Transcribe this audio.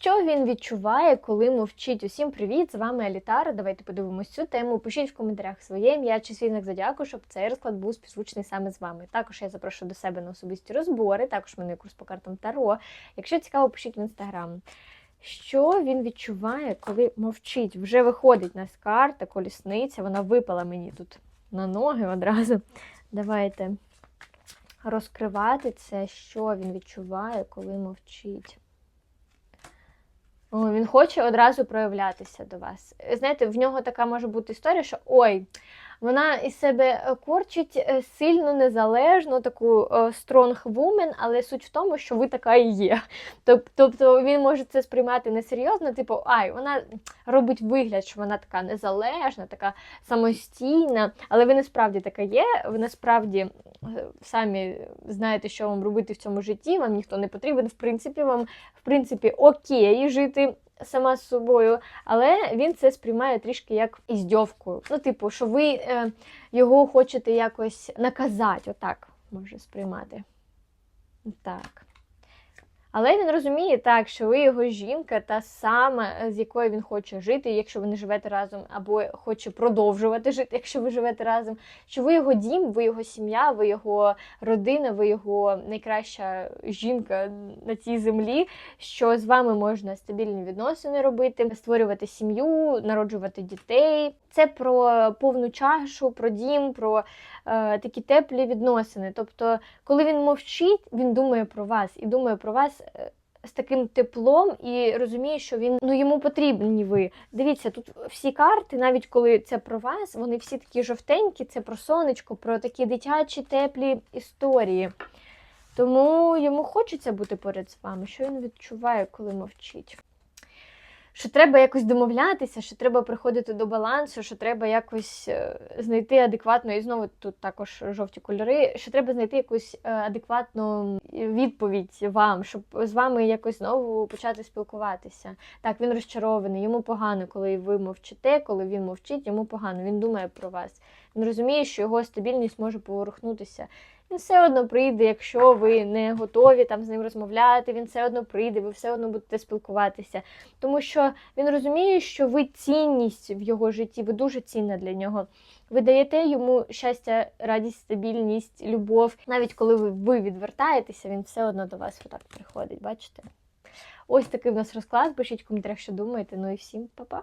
Що він відчуває, коли мовчить? Усім привіт! З вами Алітара. Давайте подивимось цю тему. Пишіть в коментарях своє ім'я чи свій знак зодіаку, щоб цей розклад був співзвучний саме з вами. Також я запрошую до себе на особисті розбори. Також в мене курс по картам Таро. Якщо цікаво, пишіть в інстаграм. Що він відчуває, коли мовчить? Вже виходить нас карта, колісниця. Вона випала мені тут на ноги одразу. Давайте розкривати це, що він відчуває, коли мовчить. Він хоче одразу проявлятися до вас. Знаєте, в нього така може бути історія, що ой, вона із себе корчить е, сильно незалежну, таку е, strong woman, але суть в тому, що ви така і є. Тобто він може це сприймати несерйозно, типу, ай, вона робить вигляд, що вона така незалежна, така самостійна, але ви насправді така є, ви насправді е, самі знаєте, що вам робити в цьому житті, вам ніхто не потрібен, в принципі, вам в принципі окей жити сама з собою, але він це сприймає трішки як іздьовку. Ну, типу, що ви е, його хочете якось наказати, отак може сприймати. Так. Але він розуміє так, що ви його жінка, та сама, е, з якою він хоче жити, якщо ви не живете разом, або хоче продовжувати жити, якщо ви живете разом. Що ви його дім, ви його сім'я, ви його родина, ви його найкраща жінка на цій землі. Що з вами можна стабільні відносини робити, створювати сім'ю, народжувати дітей. Це про повну чашу, про дім, про е, такі теплі відносини. Тобто, коли він мовчить, він думає про вас і думає про вас з таким теплом і розуміє, що він ну йому потрібні ви. Дивіться, тут всі карти, навіть коли це про вас, вони всі такі жовтенькі, це про сонечко, про такі дитячі теплі історії. Тому йому хочеться бути поряд з вами. Що він відчуває, коли мовчить? Що треба якось домовлятися, що треба приходити до балансу, що треба якось е, знайти адекватну, і знову тут також жовті кольори, що треба знайти якусь е, адекватну відповідь вам, щоб з вами якось знову почати спілкуватися. Так, він розчарований, йому погано, коли ви мовчите, коли він мовчить, йому погано, він думає про вас. Він розуміє, що його стабільність може поворухнутися. Він все одно прийде, якщо ви не готові там з ним розмовляти, він все одно прийде, ви все одно будете спілкуватися. Тому що він розуміє, що ви цінність в його житті, ви дуже цінна для нього. Ви даєте йому щастя, радість, стабільність, любов. Навіть коли ви, відвертаєтеся, він все одно до вас отак приходить. Бачите? Ось такий в нас розклад. Пишіть в коментарях, що думаєте. Ну і всім па-па!